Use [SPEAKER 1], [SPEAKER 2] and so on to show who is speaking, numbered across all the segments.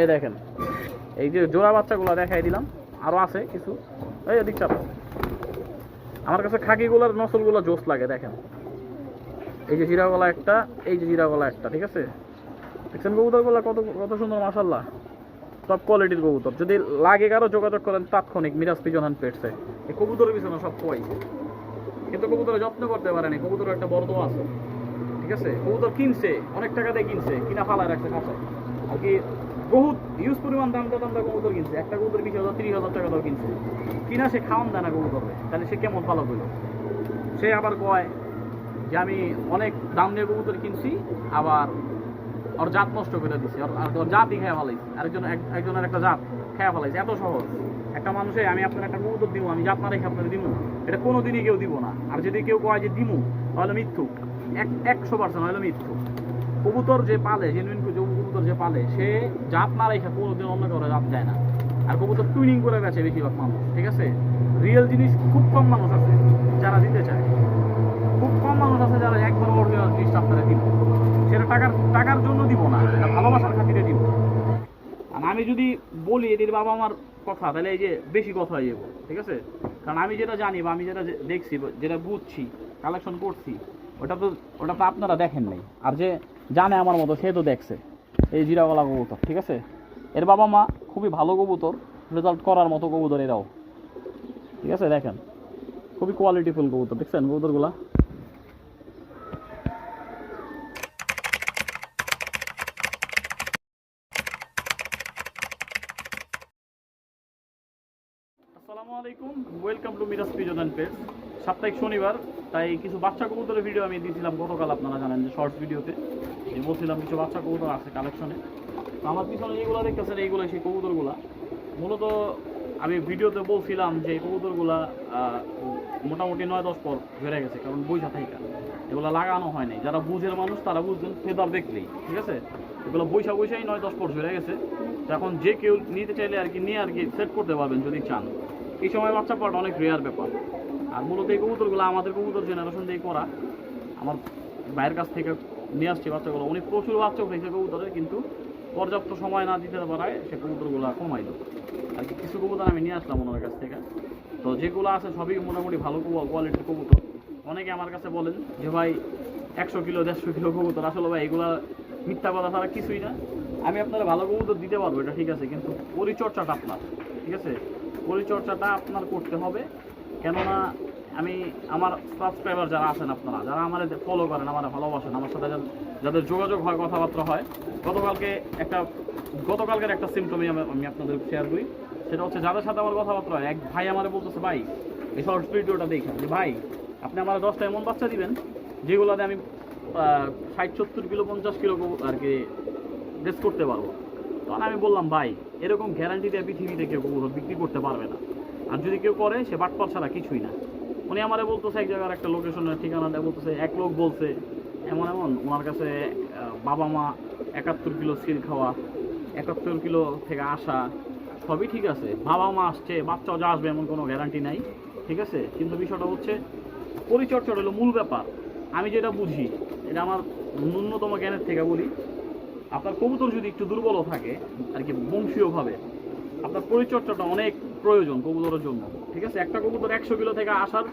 [SPEAKER 1] এই দেখেন, এই যে জোড়া বাচ্চাগুলো দেখাই দিলাম, আরও আছে কিছু। এই এদিক চাপ। আমার কাছে খাকিগুলোর নসলগুলো জোস লাগে, দেখেন। এই যে জিরাগলা একটা, এই যে জিরাগলা একটা, ঠিক আছে? দেখছেন কবুতরগুলো কত কত সুন্দর মাসাল্লাহ সব কোয়ালিটির কবুতর। যদি লাগে কারও, যোগাযোগ করেন তাৎক্ষণিক মিরাজ পিজন হ্যান্ড পেটছে এই কবুতরের পিছনে সব খোয়াইছে কিন্তু কবুতরের যত্ন করতে পারেনি কবুতরের একটা বড় আছে। ঠিক আছে? কবুতর কিনছে, অনেক টাকা দিয়ে কিনছে, কিনা ফালায় রাখছে খাঁচায় কি বহুত ইউজ পরিমাণ দাম দাম দা কবুতর কিনছে। একটা কবুতর বিশ হাজার, তিরিশ হাজার টাকা দাও কিনছে। কিনা সে খাওয়ান দেয় না কবুতরে, তাহলে সে কেমন ভালো করল সে আবার কয় যে, আমি অনেক দাম দিয়ে কবুতর কিনছি, আবার ওর জাত নষ্ট করে দিছি। ওর জাতই খেয়ে ফেলাইছি। আরেকজন, এক- একজনের একটা জাত খেয়ে ফেলাইছে। এত সহজ। একটা মানুষে, আমি আপনার একটা কবুতর দিব, আমি জাত না রেখে আপনার দিব এটা কোনোদিনই কেউ দিব না। আর যদি কেউ কয় যে, দিমু, তাহলে মিথ্যু এক, একশো পার্সেন্ট হলে মিথ্যু কবুতর যে পালে জেনুইন কবুতর যে পালে, সে জাত না রেখে কোনোদিন অন্য কারও জাত দেয় না। আর কবুতর টুইনিং করে গেছে বেশিরভাগ মানুষ, ঠিক আছে? রিয়েল জিনিস খুব কম মানুষ আছে যারা দিতে চায়। খুব কম মানুষ আছে যারা একবার অরিজিনাল জিনিসটা আপনারা দিব। সেটা টাকার টাকার জন্য দিব না, এটা ভালোবাসার খাতিরে দিব। আর আমি যদি বলি এদের বাবা আমার কথা, তাহলে এই যে বেশি কথা হয়ে যাব, ঠিক আছে? কারণ আমি যেটা জানি বা আমি যেটা দেখছি, যেটা বুঝছি কালেকশন করছি, ওটা তো ওটা তো আপনারা দেখেন নাই। আর যে জানে আমার মতো, সে তো দেখছে। এই জিরাওয়ালা কবুতর, ঠিক আছে? এর বাবা মা খুবই ভালো কবুতর রেজাল্ট করার মতো কবুতর এরাও। ঠিক আছে, দেখেন। খুবই কোয়ালিটিফুল কবুতর, দেখছেন কবুতরগুলা আসসালামু আলাইকুম welcome to Miraj pigeon and page সাপ্তাহিক শনিবার, তাই কিছু বাচ্চা কবুতরের ভিডিও আমি দিয়েছিলাম গতকাল আপনারা জানেন যে শর্টস ভিডিওতে যে বলছিলাম কিছু বাচ্চা কবুতর আছে কালেকশনে তো আমার পিছনে এইগুলো দেখতেছেন এইগুলো সেই কবুতরগুলা। মূলত আমি ভিডিওতে বলছিলাম যে এই কবুতরগুলা মোটামুটি নয় দশ পর বেড়ে গেছে, কারণ বইসা থাইকা। এগুলো লাগানো হয় নাই। যারা বুঝের মানুষ, তারা বুঝবেন, ফেদার দেখলেই, ঠিক আছে? এগুলো বৈশা বৈশাই নয় দশ পর বেড়ে গেছে। এখন যে কেউ নিতে চাইলে আর কি নিয়ে আর কি সেট করতে পারবেন যদি চান। এই সময় বাচ্চা পাওয়াটা অনেক রেয়ার ব্যাপার। আর মূলত এই কবুতরগুলো আমাদের কবুতর জেনারেশন দিয়ে করা। আমার ভাইয়ের কাছ থেকে নিয়ে আসছে বাচ্চাগুলো। উনি প্রচুর বাচ্চা উঠেছে কবুতরে, কিন্তু পর্যাপ্ত সময় না দিতে পারায় সে কবুতরগুলো কমাই দিল। আর কি কিছু কবুতর আমি নিয়ে আসলাম ওনার কাছ থেকে। তো যেগুলো আছে সবই মোটামুটি ভালো কোয়ালিটির কবুতর। অনেকে আমার কাছে বলেন যে, ভাই, একশো কিলো, দেড়শো কিলো কবুতর। আসলে ভাই, এগুলা মিথ্যা কথা ছাড়া কিছুই না। আমি আপনারা ভালো কবুতর দিতে পারব, এটা ঠিক আছে, কিন্তু পরিচর্চাটা আপনার, ঠিক আছে? পরিচর্চাটা আপনার করতে হবে। কেননা আমি আমার সাবস্ক্রাইবার যারা আছেন আপনারা, যারা আমার ফলো করেন, আমার ভালোবাসেন, আমার সাথে যাদের- যোগাযোগ হয়, কথাবার্তা হয়, গতকালকে একটা, গতকালকের একটা সিমটমই আমি আপনাদের শেয়ার করি। সেটা হচ্ছে যাদের সাথে আমার কথাবার্তা হয়, এক ভাই আমার বলতেছে, ভাই, এই শর্ট ভিডিওটা দেখেন। যে ভাই, আপনি আমার দশটা এমন বাচ্চা দিবেন, যেগুলোতে আমি ষাট, সত্তর কিলো, পঞ্চাশ কিলো আর কি রেস করতে পারব। তখন আমি বললাম, ভাই, এরকম গ্যারান্টি দিয়ে পৃথিবীতে কেউ বিক্রি করতে পারবে না। আর যদি কেউ করে, সে বাটপার ছাড়া কিছুই না। উনি আমারে বলতেছে এক জায়গার একটা লোকেশনের ঠিকানা দেয়, বলতেছে এক লোক বলছে, এমন এমন, ওনার কাছে বাবা মা একাত্তর কিলো সিল খাওয়া, একাত্তর কিলো থেকে আসা, সবই ঠিক আছে। বাবা মা আসছে, বাচ্চাও যা আসবে এমন কোনো গ্যারান্টি নাই, ঠিক আছে? কিন্তু বিষয়টা হচ্ছে পরিচর্যাটা হলো মূল ব্যাপার। আমি যেটা বুঝি, এটা আমার ন্যূনতম জ্ঞানের থেকে বলি, আপনার কবুতর যদি একটু দুর্বলও থাকে, আর কি বংশীয়ভাবে, আপনার পরিচর্চাটা অনেক প্রয়োজন কবুতরের জন্য। ঠিক আছে? একটা কবুতর একশো কিলো থেকে আসার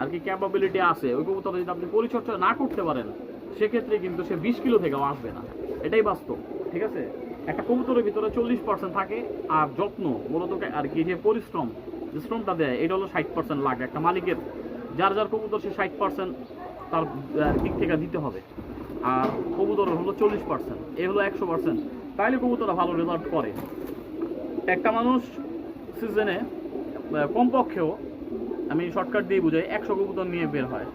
[SPEAKER 1] আর কি ক্যাপাবিলিটি আছে। ওই কবুতর যদি আপনি পরিচর্যা না করতে পারেন, সেক্ষেত্রে কিন্তু সে বিশ কিলো থেকেও আসবে না। এটাই বাস্তব। ঠিক আছে? একটা কবুতরের ভিতরে চল্লিশ পার্সেন্ট থাকে আর যত্ন, মূলত আর কি যে পরিশ্রম, যে শ্রমটা দেয়, এটা হলো ষাট পার্সেন্ট লাগে। একটা মালিকের যার যার কবুতর সে ষাট পার্সেন্ট তার দিক থেকে দিতে হবে। আর কবুতর হলো চল্লিশ পার্সেন্ট এ হলো একশো পার্সেন্ট তাইলে কবুতররা ভালো রেজাল্ট করে। একটা মানুষ সিজনে কমপক্ষেও আমি শর্টকাট দিয়ে বুঝাই, একশো কবুতর নিয়ে বের হয়।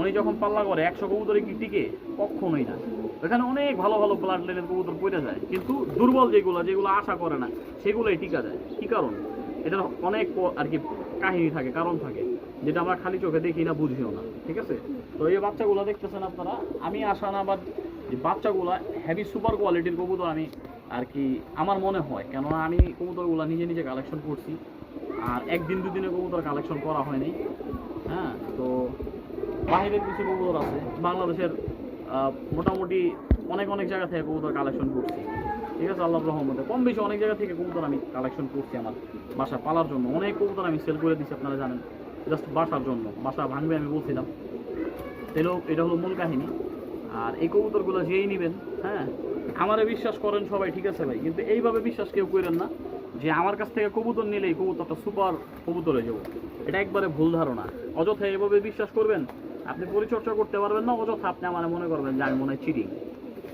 [SPEAKER 1] উনি যখন পাল্লা করে, একশো কবুতরে কি টিকে? কখনোই না। এখানে অনেক ভালো ভালো ব্লাড লাইনের কবুতর পড়ে যায়, কিন্তু দুর্বল যেগুলো যেগুলো আশা করে না, সেগুলোই টিকা যায়। কি কারণ? এটার অনেক আর কি কাহিনী থাকে, কারণ থাকে, যেটা আমরা খালি চোখে দেখি না, বুঝিও না, ঠিক আছে? তো এই বাচ্চাগুলো দেখতেছেন আপনারা, আমি আশা না বা যে বাচ্চাগুলা হেভি সুপার কোয়ালিটির কবুতর আমি আর কি আমার মনে হয়, কেননা আমি কবুতরগুলো নিজে নিজে কালেকশন করছি, আর একদিন দুদিনে কবুতর কালেকশন করা হয়নি হ্যাঁ? তো বাইরের কিছু কবুতর আছে, বাংলাদেশের মোটামুটি অনেক অনেক জায়গা থেকে কবুতর কালেকশন করছি, ঠিক আছে, আল্লাহর রহমতে। কম বেশি অনেক জায়গা থেকে কবুতর আমি কালেকশন করছি আমার বাসা পালার জন্য। অনেক কবুতর আমি সেল করে দিচ্ছি আপনারা জানেন জাস্ট বাসার জন্য। বাসা ভাঙবে আমি বলছিলাম। এলো এটা হলো মূল কাহিনী। আর এই কবুতরগুলো যেই নেবেন হ্যাঁ আমারে বিশ্বাস করেন সবাই, ঠিক আছে ভাই? কিন্তু এইভাবে বিশ্বাস কেউ করেন না যে আমার কাছ থেকে কবুতর নিলে এই কবুতরটা সুপার কবুতর হয়ে যাব। এটা একবারে ভুল ধারণা। অযথা এইভাবে বিশ্বাস করবেন, আপনি পরিচর্যা করতে পারবেন না, অযথা আপনি আমার মনে করবেন যে আমি মনে হয় চিটিং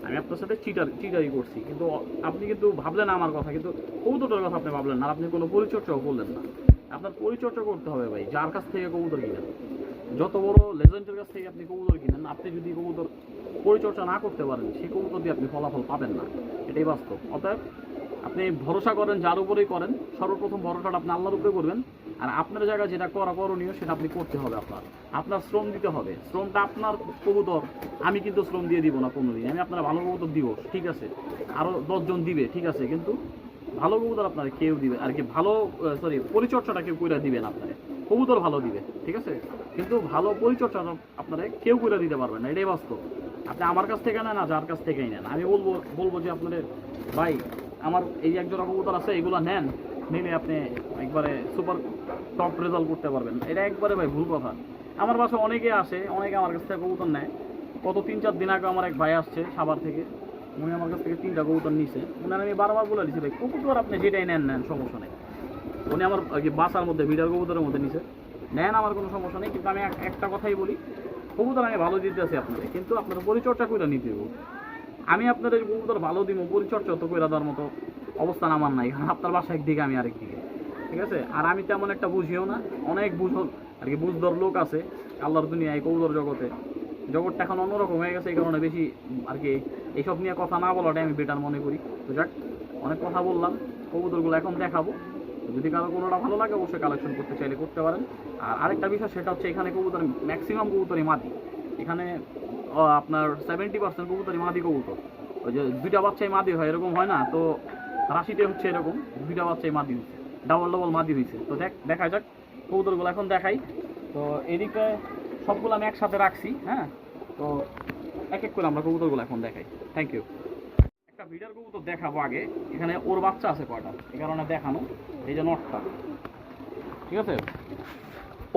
[SPEAKER 1] আমি আপনার সাথে চিটার চিটারি করছি, কিন্তু আপনি কিন্তু ভাবলেন আমার কথা, কিন্তু কবুতরটার কথা আপনি ভাবলেন না আপনি কোনো পরিচর্যাও করলেন না। আপনার পরিচর্যা করতে হবে ভাই, যার কাছ থেকে কবুতর কিনেন। যত বড় লেজেন্ডের কাছ থেকে আপনি কবুতর কিনেন, আপনি যদি কবুতর পরিচর্যা না করতে পারেন সেই কবুতর দিয়ে আপনি ফলাফল পাবেন না। এটাই বাস্তব। অতএব আপনি ভরসা করেন, যার উপরেই করেন, সর্বপ্রথম ভরসাটা আপনি আল্লাহর উপরে করবেন, আর আপনার জায়গায় যেটা করা করণীয়, সেটা আপনি করতে হবে আপনার। আপনার শ্রম দিতে হবে। শ্রমটা আপনার কবুতর, আমি কিন্তু শ্রম দিয়ে দিব না কোনো কোনোদিন। আমি আপনার ভালো কবুতর দিব, ঠিক আছে। আরও দশজন দিবে, ঠিক আছে। কিন্তু ভালো কবুতর আপনার কেউ দিবে, আর কি ভালো সরি পরিচর্যাটা কেউ কইরা দিবেন আপনারে। কবুতর ভালো দিবে, ঠিক আছে? কিন্তু ভালো পরিচর্যাটা আপনারে কেউ কইরা দিতে পারবেন না, এটাই বাস্তব। আপনি আমার কাছ থেকে নেন না যার কাছ থেকেই নেন। আমি বলব বলব যে আপনাদের ভাই, আমার এই এক জোড়া কবুতর আছে, এগুলো নেন, নিলে আপনি একবারে সুপার টপ রেজাল্ট করতে পারবেন। এটা একবারে ভাই ভুল কথা। আমার বাসায় অনেকে আসে, অনেকে আমার কাছ থেকে কবুতর নেয়। কত তিন চার দিন আগে আমার এক ভাই আসছে সাবার থেকে। উনি আমার কাছ থেকে তিনটা কবুতর নিছে। উনার আমি বারবার বলে দিচ্ছি ভাই, কবুতর আপনি যেটাই নেন নেন, সমস্যা নেই। উনি আমার বাসার মধ্যে ভিডিওর কবুতরের মধ্যে নিছে। নেন, আমার কোনো সমস্যা নেই, কিন্তু আমি একটা কথাই বলি, কবুতর আমি ভালো দিতে আছি আপনাদের, কিন্তু আপনার পরিচর্যা করে নিতে হবে আমি আপনাদের কবুতর ভালো দিব পরিচর্যা তো করে দেওয়ার মতো অবস্থান আমার নাই, কারণ আপনার বাসা একদিকে, আমি আরেক দিকে। ঠিক আছে? আর আমি তেমন একটা বুঝিও না, অনেক বুঝ, আর কি বুঝদর লোক আছে, আল্লাহর দুনিয়ায় কবুতর জগতে। জগৎটা এখন অন্যরকম হয়ে গেছে, এই কারণে বেশি আর কি এইসব নিয়ে কথা না বলাটাই আমি বেটার মনে করি। তো যাক, অনেক কথা বললাম, কবুতরগুলো এখন দেখাবো। যদি কারও কোনোটা ভালো লাগে, অবশ্যই কালেকশন করতে চাইলে করতে পারেন। আর আরেকটা বিষয়, সেটা হচ্ছে এখানে কবুতর ম্যাক্সিমাম কবুতরই মাটি এখানে আপনার সেভেন্টি পার্সেন্ট কবুতরই মাদি কবুতর। ওই যে দুইটা বাচ্চাই মাদি হয়, এরকম হয় না? তো রাশিতে হচ্ছে এরকম, দুইটা বাচ্চাই মাদি হয়েছে। ডাবল ডাবল মাদি হয়েছে। তো দেখ, দেখা যাক, কবুতরগুলো এখন দেখাই। তো এদিকে সবগুলো আমি একসাথে রাখছি হ্যাঁ? তো এক এক করে আমরা কবুতরগুলো এখন দেখাই। থ্যাংক ইউ একটা ভিডিওর কবুতর দেখাবো আগে। এখানে ওর বাচ্চা আছে কয়টা? এই কারণে দেখানো। এই যে নটটা। ঠিক আছে?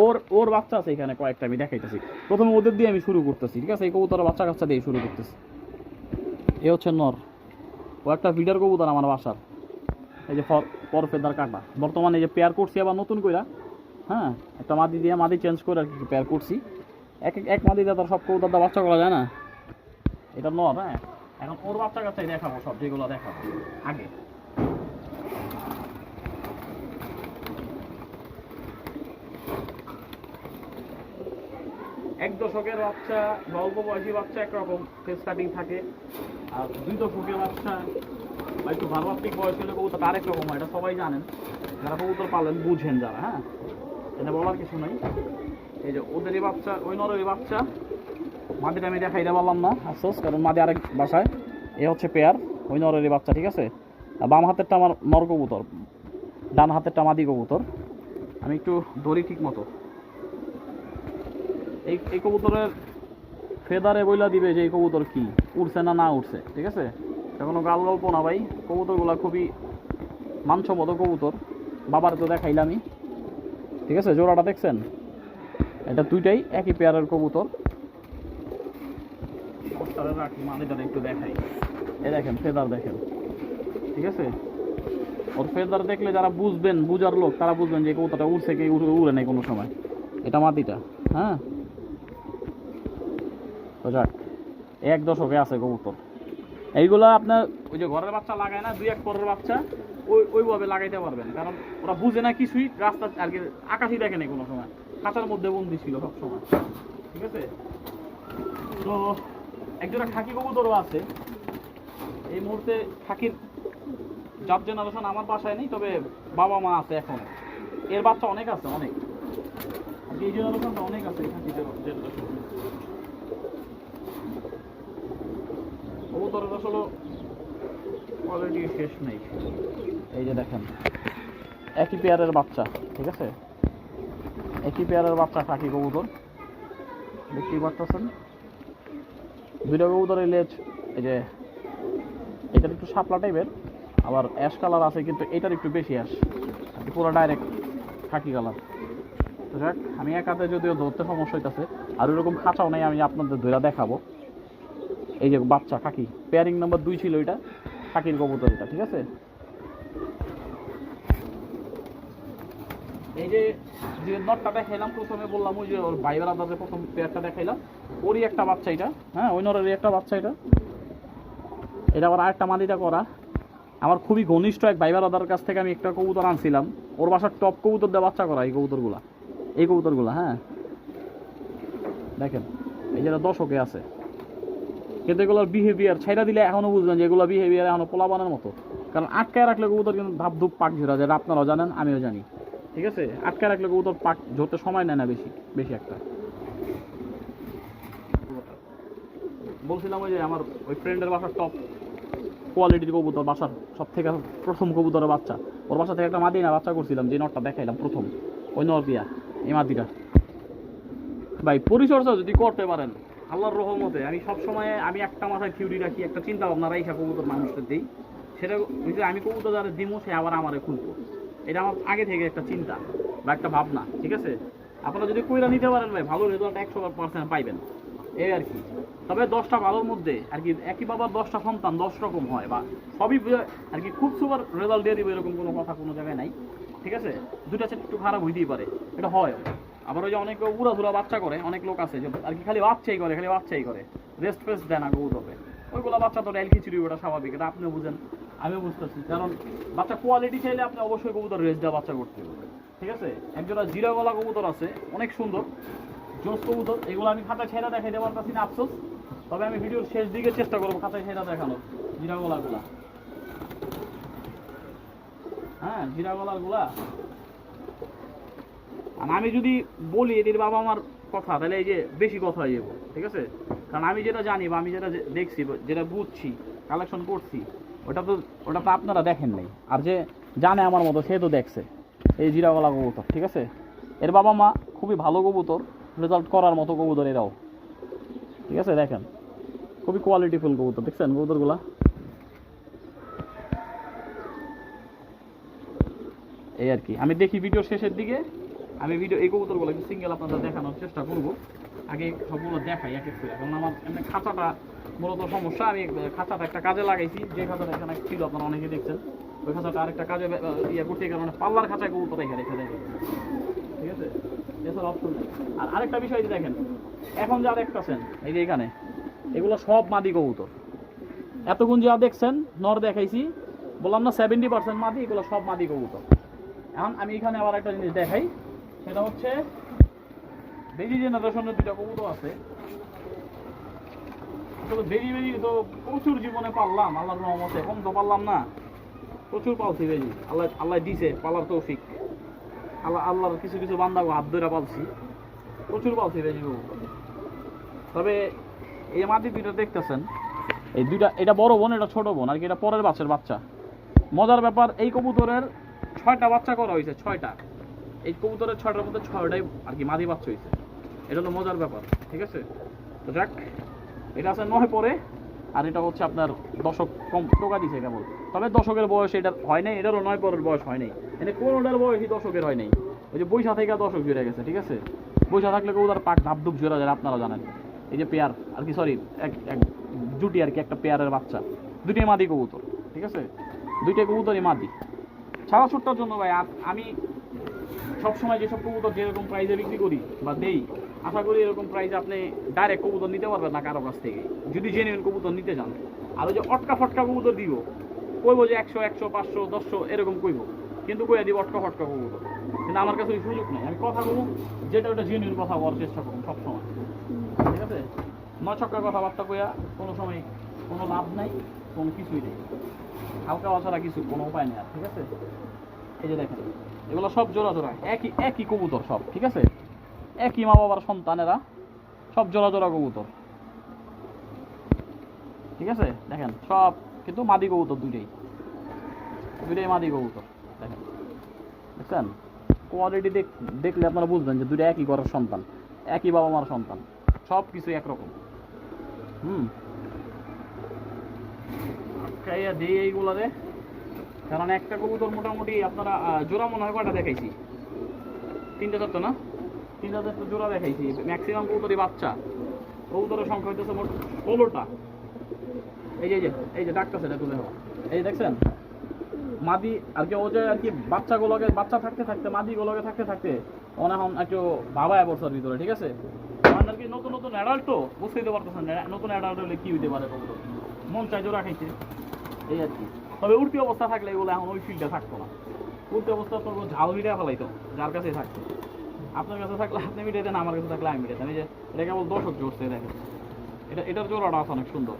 [SPEAKER 1] ওর ওর বাচ্চা আছে এখানে কয়েকটা, আমি দেখাইতেছি। প্রথমে ওদের দিয়ে আমি শুরু করতেছি, ঠিক আছে? এই কবুতরের বাচ্চা কাচ্চা দিয়ে শুরু করতেছি। এ হচ্ছে নর। ও একটা ভিডিওর কবুতর আমার বাসার। এই যে ফর ফেদার কাটা। বর্তমানে এই যে পেয়ার করছি আবার নতুন কইরা। হ্যাঁ একটা মাদি দিয়ে মাদি চেঞ্জ করে আর কি পেয়ার করছি। এক এক- মাদি তো সব কবুতর দা বাচ্চা করা যায় না। এটা নর হ্যাঁ। এখন ওর বাচ্চা কাচ্চাই দেখাবো সব, যেগুলো দেখাবো। আগে। এক দশকের বাচ্চা অল্প বয়সী বাচ্চা একরকম ফেস কাটিং থাকে। আর দুই দশকের বাচ্চা, বা একটু ভারবাত্মিক বয়স হলে কবুতর আরেক রকম হয়, এটা সবাই জানেন। যারা কবুতর পালেন, বুঝেন যারা হ্যাঁ। এটা বলার কিছু নাই। এই যে ওদেরই বাচ্চা, ওই নরেরই বাচ্চা। মাদিটা আমি দেখাইতে পারলাম না আফসোস, কারণ মাদি আরেক বাসায়। এ হচ্ছে পেয়ার, ওই নরেরই বাচ্চা, ঠিক আছে? বাম হাতেরটা আমার নর কবুতর, ডান হাতেরটা মাদি কবুতর। আমি একটু ধরি ঠিক মতো এই এই কবুতরের ফেদারে বইলা দিবে যে এই কবুতর কি, উড়ছে না না উঠছে ঠিক আছে? কোনো গাল গল্প না ভাই। কবুতরগুলা খুবই মানসম্মত কবুতর। বাবার তো দেখাইলামই। ঠিক আছে, জোড়াটা দেখছেন? এটা দুইটাই একই পেয়ারের কবুতর। একটু এই দেখেন ফেদার দেখেন। ঠিক আছে? ওর ফেদার দেখলে যারা বুঝবেন, বুঝার লোক, তারা বুঝবেন যে উড়ছে উড়ে কোনো সময়। এটা মাটিটা হ্যাঁ? এক দশকে আছে কবুতর। এইগুলো আপনার ওই যে ঘরের বাচ্চা লাগায় না, দুই এক পরের বাচ্চা? ওইভাবে লাগাইতে পারবেন। কারণ ওরা বুঝে না কিছুই, রাস্তা আর কি আকাশই দেখে নেই কোনো সময়। খাঁচার মধ্যে বন্দি ছিল সব সময়। ঠিক আছে? তো একজোড়া খাকি কবুতরও আছে। এই মুহূর্তে খাকির জাত জেনারেশন আমার বাসায় নেই, তবে বাবা মা আছে এখন। এর বাচ্চা অনেক আছে, অনেক। এই জেনারেশনটা অনেক আছে খাকি জেনারেশন কবুতরের আসলে কোয়ালিটি শেষ নেই। এই যে দেখেন, একই পেয়ারের বাচ্চা, ঠিক আছে? একই পেয়ারের বাচ্চা খাকি কবুতর। দেখতেই পারতেছেন? দুইটা কবুতরের লেজ, এই যে এটা একটু শাপলা টাইপের আবার অ্যাশ কালার আছে, কিন্তু এটার একটু বেশি অ্যাশ পুরো ডাইরেক্ট খাকি কালার তো যাক, আমি এক হাতে যদিও ধরতে সমস্যা হইতাছে, আর ওইরকম খাঁচাও নেই, আমি আপনাদের ধরে দেখাবো। এই যে বাচ্চা, খাকি। পেয়ারিং নাম্বার দুই ছিল এটা খাকির কবুতর এটা ঠিক আছে? এই যে যে নটটা দেখাইলাম, প্রথমে বললাম ওই যে ওর ভাই বেড়াদাদের প্রথম পেয়ারটা দেখাইলাম। ওরই একটা বাচ্চা এটা হ্যাঁ ওই নরেরই একটা বাচ্চা এটা। এটা আবার আরেকটা মাদিটা করা। আমার খুবই ঘনিষ্ঠ এক ভাই বেড়াদার কাছ থেকে আমি একটা কবুতর আনছিলাম। ওর বাসার টপ কবুতর দিয়ে বাচ্চা করা এই কবুতরগুলা। এই কবুতরগুলা হ্যাঁ। দেখেন, এই যেটা দশকে আছে। কিন্তু এগুলোর বিহেভিয়ার ছাইরা দিলে এখনও বুঝবেন যে এগুলো বিহেভিয়ার এখনও পোলাবানের মতো। কারণ আটকায় রাখলে কবুতর কিন্তু ধাপ ধুপ পাক ঝরা যায় আপনারাও জানেন, আমিও জানি। ঠিক আছে? আটকায় রাখলে কবুতর পাক ঝরতে সময় নেয় না বেশি বেশি একটা। বলছিলাম ওই যে আমার ওই ফ্রেন্ডের বাসার টপ কোয়ালিটির কবুতর, বাসার সব থেকে প্রথম কবুতরের বাচ্চা। ওর বাসা থেকে একটা মাদিনা বাচ্চা করছিলাম, যে নটটা দেখাইলাম প্রথম। ওই নর দিয়া এই মাদিটা। ভাই, পরিচর্যা যদি করতে পারেন আল্লাহর রহমতে আমি সব সময় আমি একটা মাথায় থিউরি রাখি, একটা চিন্তা ভাবনা রাইখা কবুতর মানুষদের দিই। সেটা আমি কবুতর যারা দিমো, সে আবার আমারে খুলবো এটা আমার আগে থেকে একটা চিন্তা বা একটা ভাবনা, ঠিক আছে? আপনারা যদি কইরা নিতে পারেন ভাই, ভালো রেজাল্ট একশো পার্সেন্ট পাইবেন। এই আর কি। তবে দশটা ভালোর মধ্যে আর কি, একই বাবার দশটা সন্তান দশ রকম হয় বা সবই আর কি খুব সুপার রেজাল্ট দিয়ে দিবে এরকম কোনো কথা কোনো জায়গায় নাই, ঠিক আছে? দুটা চেয়ে একটু খারাপ হইতেই পারে, এটা হয়। আবার ওই যে অনেক উড়া ধুরা বাচ্চা করে, অনেক লোক আছে আর কি খালি বাচ্চাই করে, খালি বাচ্চাই করে। রেস্ট ফেস্ট দেয় না কবুতরকে ওইগুলো বাচ্চা তো এল খিচুড়ি, ওটা স্বাভাবিক, এটা আপনিও বুঝেন। আমিও বুঝতেছি, কারণ বাচ্চা কোয়ালিটি চাইলে আপনি অবশ্যই কবুতর রেস্ট দেওয়া বাচ্চা করতে হবে। ঠিক আছে? একজোড়া জিরা গলা কবুতর আছে, অনেক সুন্দর, জোস কবুতর, এগুলো আমি খাতায় ছেড়া দেখাই দেওয়ার পারছি না আফসোস। তবে আমি ভিডিওর শেষ দিকে চেষ্টা করব খাতায় ছেড়া দেখানোর, জিরা গলাগুলা। হ্যাঁ জিরা গলাগুলা। আর আমি যদি বলি এদের বাবা আমার কথা, তাহলে এই যে বেশি কথা হয়ে যাব, ঠিক আছে? কারণ আমি যেটা জানি বা আমি যেটা দেখছি যেটা বুঝছি কালেকশন করছি, ওটা তো ওটা তো আপনারা দেখেন নাই। আর যে জানে আমার মতো, সে তো দেখছে। এই জিরাওয়ালা কবুতর, ঠিক আছে? এর বাবা মা খুবই ভালো কবুতর রেজাল্ট করার মতো কবুতর এরাও। ঠিক আছে, দেখেন? খুবই কোয়ালিটিফুল কবুতর, দেখছেন কবুতরগুলা? এই আর কি, আমি দেখি ভিডিও শেষের দিকে। আমি ভিডিও এই কবুতরগুলো একটু সিঙ্গেল আপনাদের দেখানোর চেষ্টা করব। আগে সবগুলো দেখাই এক এক করে। কারণ আমার এমনি খাঁচাটা মূলত সমস্যা, আমি খাঁচাটা একটা কাজে লাগাইছি। যে খাঁচাটা এখানে ছিল, আপনারা অনেকে দেখছেন। ওই খাঁচাটা আরেকটা কাজে ইয়ে করতে মানে পাল্লার খাঁচায় কবুতর রেখে দেখে ঠিক আছে? এছাড়া অপশন আর আরেকটা বিষয় যে দেখেন, এখন যা দেখতেছেন, এই যে এখানে, এগুলো সব মাদি কবুতর। এতক্ষণ যা দেখছেন, নর দেখাইছি, বললাম না সেভেন্টি পার্সেন্ট মাদি, এগুলো সব মাদি কবুতর। এখন আমি এখানে আবার একটা জিনিস দেখাই। সেটা হচ্ছে বেজি জেনারেশনের দুটা কবুতর আছে আসলে বেরি বেরি তো প্রচুর জীবনে পারলাম আল্লাহর রহমতে। কম তো পারলাম না। প্রচুর পালছি বেজি। আল্লাহ আল্লাহ দিছে, পালার তৌফিক। আল্লাহ, আল্লাহর কিছু কিছু বান্দাকে হাত ধরে পালছি। প্রচুর পালছি কবুতর তবে এই মাদি দুইটা দেখতেছেন, এই দুইটা, এটা বড় বোন, এটা ছোট বোন, আর কি এটা পরের বাচ্চার বাচ্চা। মজার ব্যাপার, এই কবুতরের ছয়টা বাচ্চা করা হয়েছে, ছয়টা। এই কবুতরের ছয়টার মধ্যে ছয়টাই আর কি মাদি বাচ্চা হয়েছে এটা হলো মজার ব্যাপার, ঠিক আছে? তো যাক, এটা আছে নয় পরে, আর এটা হচ্ছে আপনার দশক কম, টোকা দিছে কেবল তবে দশকের বয়স এটা হয় নাই, এটারও নয় পরের বয়স হয় নাই। মানে কোনোটার বয়সই দশকের হয় নাই। ওই যে বৈশা থেকে দশক জুড়ে গেছে, ঠিক আছে? বৈশা থাকলে কবুতর পাক ধাপধুপ জোড়া যায়, আপনারা জানেন। এই যে পেয়ার, আর কি সরি এক এক জুটি আর কি, একটা পেয়ারের বাচ্চা। দুইটাই মাদি কবুতর, ঠিক আছে? দুইটাই কবুতরই মাদি। ছাড়া ছুটটার জন্য ভাই আমি সবসময় যেসব কবুতর যেরকম প্রাইজে বিক্রি করি বা দেই, আশা করি এরকম প্রাইসে আপনি ডাইরেক্ট কবুতর নিতে পারবেন না কারও কাছ থেকে। যদি জেনুইন কবুতর নিতে চান। আর ওই যে অটকা ফটকা কবুতর দিব, কইব যে একশো একশো, পাঁচশো, দশশো, এরকম কইব। কিন্তু কইয়া দিব অটকা ফটকা কবুতর। কিন্তু আমার কাছে ওই সুযোগ নেই। আমি কথা বলব যেটা ওটা জেনুইন কথা বলার চেষ্টা করুন সবসময়। ঠিক আছে? নয় ছক্কা কথাবার্তা কইয়া কোনো সময় কোনো লাভ নাই, কোনো কিছুই নেই। হালকা ছাড়া কিছু, কোনো উপায় নেই আর, ঠিক আছে? এই যে দেখেন। এগুলো সব জোড়া জোড়া একই একই কবুতর সব, ঠিক আছে? একই মা বাবার সন্তানেরা সব জোড়া জোড়া কবুতর। ঠিক আছে? দেখেন, সব কিন্তু মাদি কবুতর দুইটাই। দুইটাই মাদি কবুতর, দেখেন। দেখছেন? কোয়ালিটি দেখ, দেখলে আপনারা বুঝবেন যে দুইটা একই ঘরের সন্তান, একই বাবা মার সন্তান, সব কিছু একরকম। হুম? খাইয়া দিই এইগুলা রে কারণ একটা কবুতর মোটামুটি আপনারা জোড়া মনে হয় কয়টা দেখাইছি? তিনটা চারটা না? তিনটা চারটা জোড়া দেখাইছি। ম্যাক্সিমাম কবুতরই বাচ্চা। কবুতরের সংখ্যা হইতেছে মোট ষোলোটা। এই যে এই যে ডাকতেছে এটা তুলে এই দেখছেন? মাদি, আর কি, ও যে আর কি বাচ্চাগুলোকে, বাচ্চা থাকতে থাকতে, মাদিগুলোকে থাকতে থাকতে অনেক একটু ভাবায় বছর ভিতরে, ঠিক আছে? আর কি নতুন নতুন অ্যাডাল্ট তো বুঝতেই পারতেছেন নতুন অ্যাডাল্ট হলে কি হইতে পারে কবুতর? মন চাই জোড়া খাইছে এই আর কি। তবে উঠতি অবস্থা থাকলে এগুলো এখন ওই ফিল্ডে থাকতো না। উঠতি অবস্থা তো ঝাল মিডিয়া ফেলাইতো, যার কাছেই থাকতো আপনার কাছে থাকলে আপনি দেন আমার কাছে থাকলে আমি দেন এই যে, এটা কেবল দর্শক জোরছে, দেখেন। এটা, এটার জোড়াটা আছে অনেক সুন্দর।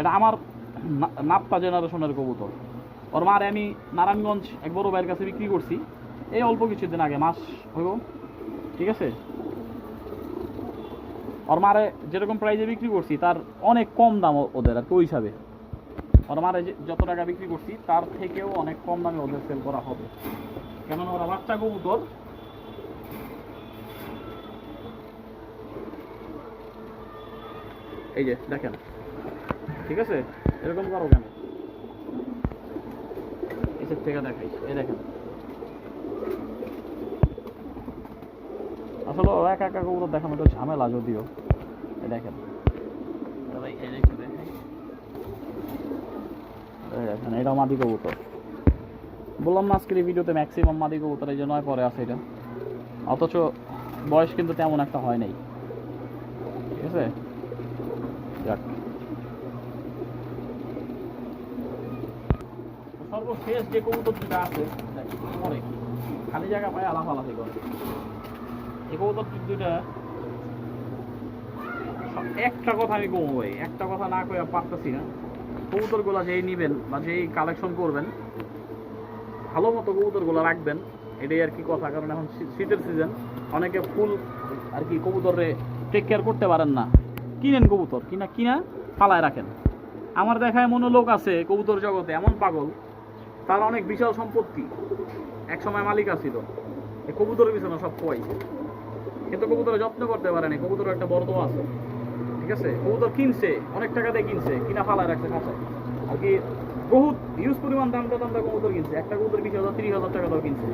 [SPEAKER 1] এটা আমার নাপ্পা জেনারেশনের কবুতর। ওর মারে আমি নারায়ণগঞ্জ এক বড় ভাইয়ের কাছে বিক্রি করছি। এই অল্প কিছুদিন আগে, মাস হইব। ঠিক আছে? ওর মারে যেরকম প্রাইজে বিক্রি করছি, তার অনেক কম দাম ওদের আর কি, ওই হিসাবে। ওর মারে যত টাকা বিক্রি করছি, তার থেকেও অনেক কম দামে ওদের সেল করা হবে। কেননা ওরা বাচ্চা কবুতর। এই যে, দেখেন। ঠিক আছে? এরকম করো কেন? এসের থেকে দেখাই। এই দেখেন। আসলে ও একা একা কবুতর দেখানো একটু ঝামেলা যদিও। এই দেখেন। এই এই যে একটু দেখাই। এটা মাদি কবুতর। বললাম না আজকের এই ভিডিওতে ম্যাক্সিমাম মাদি কবুতর, এই পরে আছে এটা। অথচ বয়স কিন্তু তেমন একটা হয় নাই। ঠিক আছে? যে আছে পরে। খালি জায়গা পায় করে। এই একটা কথা আমি কমো ভাই, একটা কথা না কয়ে পারতেছি না। কবুতরগুলো যেই নিবেন বা যেই কালেকশন করবেন, ভালো মতো কবুতরগুলো রাখবেন, এটাই আর কি কথা। কারণ এখন শীতের সিজন অনেকে ফুল আর কি কবুতরে টেক কেয়ার করতে পারেন না। কিনেন কবুতর, কিনা কিনা ফালায় রাখেন। আমার দেখায় মনে লোক আছে কবুতর জগতে এমন পাগল, তার অনেক বিশাল সম্পত্তি। এক সময় মালিক আছিল কবুতরের পিছনে সব খোয়াইছে কিন্তু কবুতরের যত্ন করতে পারে না কবুতরের একটা বড় আছে। ঠিক আছে? কবুতর কিনছে, অনেক টাকা দিয়ে কিনছে, কিনা ফালায় রাখছে খাঁচায় আর কি বহুত ইউজ পরিমাণ দামটা দামটা কবুতর কিনছে। একটা কবুতর বিশ হাজার তিরিশ হাজার টাকা দাও কিনছে।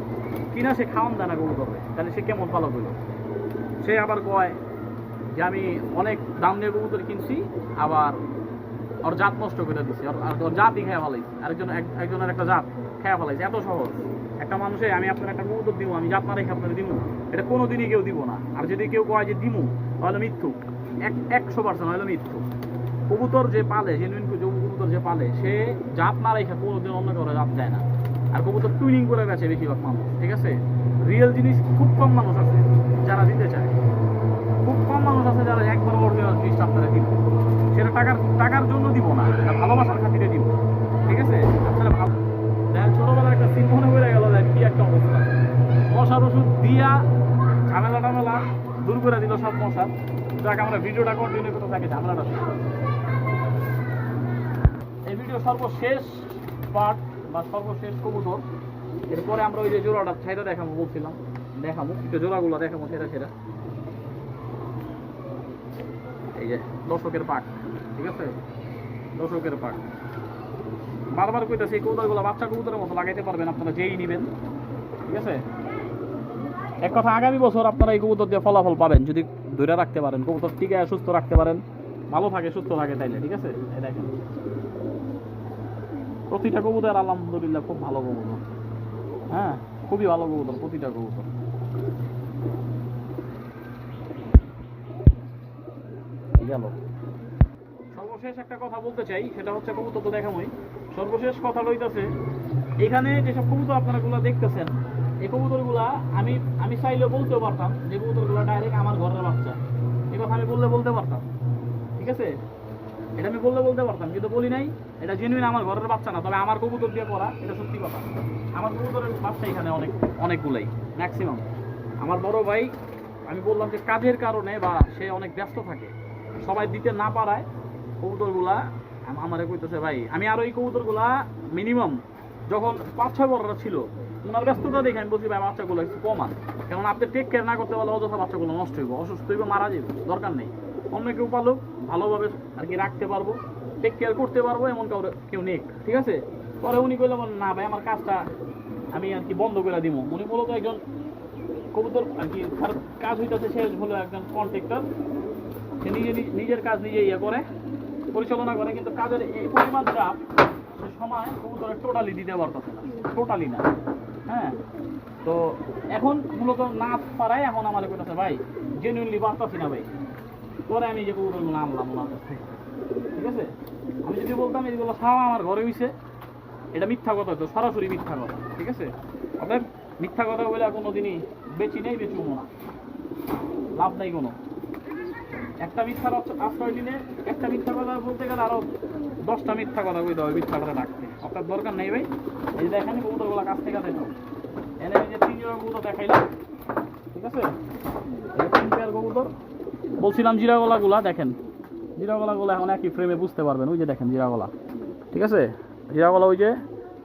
[SPEAKER 1] কিনা সে খাওয়ান দেয় না কবুতরে তাহলে সে কেমন পালক হইল? সে আবার কয় যে, আমি অনেক দাম দিয়ে কবুতর কিনছি, আবার ওর জাত নষ্ট করে দিছি। ওর জাতই খেয়ে ফেলাইছি। আরেকজন এক- একজনের একটা জাত খেয়ে ফেলাইছে। এত সহজ। একটা মানুষে, আমি আপনার একটা কবুতর দিব, আমি জাত না রেখে আপনার দিব এটা কোনো দিনই কেউ দিব না। আর যদি কেউ কয় যে, দিমু, তাহলে মিথ্যু এক একশো পার্সেন্ট হলো মিথ্যু কবুতর যে পালে জেনুইন কবুতর যে পালে, সে জাত না রেখে কোনোদিন অন্য কারও জাত দেয় না। আর কবুতর টুইনিং করে গেছে বেশিরভাগ মানুষ, ঠিক আছে? রিয়েল জিনিস খুব কম মানুষ আছে যারা দিতে চায়। খুব কম মানুষ আছে যারা একবার অরিজিনাল জিনিসটা আপনারা দিব সেটা টাকার টাকার জন্য দিব না ভালোবাসার খাতিরে দিব ঠিক আছে আপনারা ভালো দেখেন ছোটবেলার একটা সিন মনে হয়ে গেল দেখ কি একটা অবস্থা মশার ওষুধ দিয়া ঝামেলা টামেলা দূর করে দিল সব মশার যাক, আমরা ভিডিওটা কন্টিনিউ করতে থাকি, ঝামেলাটা এই ভিডিও সর্বশেষ পার্ট বা সর্বশেষ কবুতর। এরপরে আমরা ওই যে জোড়াটা ছাইটা দেখাবো বলছিলাম। দেখাবো, একটু জোড়াগুলো দেখাবো সেটা সেটা এই যে দর্শকের পাক, ঠিক আছে? দর্শকের পাক। বারবার কইতাছি, এই কবুতরগুলো বাচ্চা কবুতরের মতো লাগাইতে পারবেন আপনারা, যেই নেবেন। ঠিক আছে? এক কথা, আগামী বছর আপনারা এই কবুতর দিয়ে ফলাফল পাবেন। যদি ধরে রাখতে পারেন, কবুতর টিকে সুস্থ রাখতে পারেন, ভালো থাকে, সুস্থ থাকে তাইলে, ঠিক আছে? দেখেন। প্রতিটা কবুতর আলহামদুলিল্লাহ খুব ভালো কবুতর। হ্যাঁ খুবই ভালো কবুতর, প্রতিটা কবুতর। গেল। সর্বশেষ একটা কথা বলতে চাই, সেটা হচ্ছে কবুতর তো দেখামই। সর্বশেষ কথা লইতেছে এখানে যেসব কবুতর আপনারা গুলা দেখতেছেন এই কবুতরগুলা আমি আমি চাইলেও বলতেও পারতাম যে কবুতরগুলা ডাইরেক্ট আমার ঘরের বাচ্চা। এই কথা আমি বললে বলতে পারতাম। ঠিক আছে? এটা আমি বললে বলতে পারতাম, কিন্তু বলি নাই। এটা জেনুইন আমার ঘরের বাচ্চা না, তবে আমার কবুতর দিয়ে করা এটা সত্যি কথা। আমার কবুতরের বাচ্চা এখানে অনেক, অনেকগুলাই ম্যাক্সিমাম আমার বড় ভাই, আমি বললাম যে কাজের কারণে বা সে অনেক ব্যস্ত থাকে, সবাই দিতে না পারায় কবুতরগুলা আম- আমারে কইতেছে, ভাই, আমি আরও এই কবুতরগুলা মিনিমাম যখন পাঁচ ছয় বড়রা ছিল ওনার ব্যস্ততা দেখে আমি বলছি, ভাই বাচ্চাগুলো একটু কমান কারণ আপনি টেক কেয়ার না করতে পারলে অযথা বাচ্চাগুলো নষ্ট হইব, অসুস্থ হইব, মারা যাবে দরকার নেই। অন্য কেউ পালুক, ভালোভাবে আর কি রাখতে পারব টেক কেয়ার করতে পারব, এমন কাউরে কেউ নেই, ঠিক আছে? পরে উনি কইলেন না ভাই, আমার কাজটা আমি আর কি বন্ধ করে দিব উনি মূলত একজন কবুতর আর কি তার কাজ হইতেছে, সে হলো একজন কন্ট্রাক্টর সে নিজে নিজ- নিজের কাজ নিজে ইয়ে করে, পরিচালনা করে, কিন্তু কাজের এই পরিমাণ চাপ সে সময় কবুতরে টোটালি দিতে পারতেছে না টোটালি না। তো এখন মূলত নাচ পারায় এখন আমার কইতেছে, ভাই জেনুইনলি পারতাছি না ভাই। পরে আমি যে কবুতরগুলো আনলাম ওনার ঠিক আছে? আমি যদি বলতাম এইগুলো খাওয়া আমার ঘরে হইছে। এটা মিথ্যা কথা তো, সরাসরি মিথ্যা কথা, ঠিক আছে? অতএব মিথ্যা কথা বলে কোনো দিনই বেচি নেই বেচুমো না। লাভ নাই কোনো। একটা মিথ্যার আশ্র- আশ্রয় নিলে, একটা মিথ্যা কথা বলতে গেলে আরও দশটা মিথ্যা কথা বলতে হবে, মিথ্যা কথা রাখতে আপনার দরকার নেই ভাই। এই দেখেন কবুতরগুলো কাছ থেকে দেখো। এনে এই যে তিন জোড়া কবুতর দেখাইলাম। ঠিক আছে? এখন একই ফ্রেমে বুঝতে পারবেন। ওই যে দেখেন জিরাগোলা ঠিক আছে? জিরাগোলা ওই যে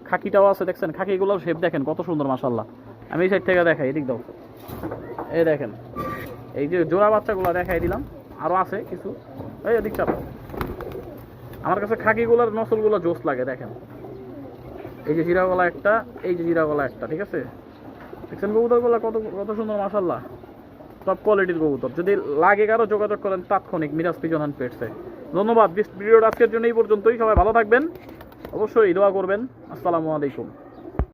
[SPEAKER 1] খাকিটাও আছে, দেখছেন? খাকিগুলোর শেপ দেখেন, কত সুন্দর মাসাল্লাহ আমি এই সাইড থেকে দেখাই, এদিক দাও। এই দেখেন। এই যে জোড়া বাচ্চাগুলো দেখাই দিলাম। আরও আছে কিছু। এই এদিক চাপ আমার কাছে খাকিগুলোর নসলগুলো জোস লাগে, দেখেন। এই যে জিরাগোলা একটা, এই যে জিরাগোলা একটা, ঠিক আছে? দেখছেন কবুতরগুলো কত কত সুন্দর মাসাল্লাহ সব কোয়ালিটির কবুতর। যদি লাগে কারও যোগাযোগ করেন তাৎক্ষণিক মিরাজ পিজন হ্যান্ড পেটসে। ধন্যবাদ। ভিডিওটা আজকের জন্য এই পর্যন্তই। সবাই ভালো থাকবেন। অবশ্যই দোয়া করবেন। আসসালামু আলাইকুম।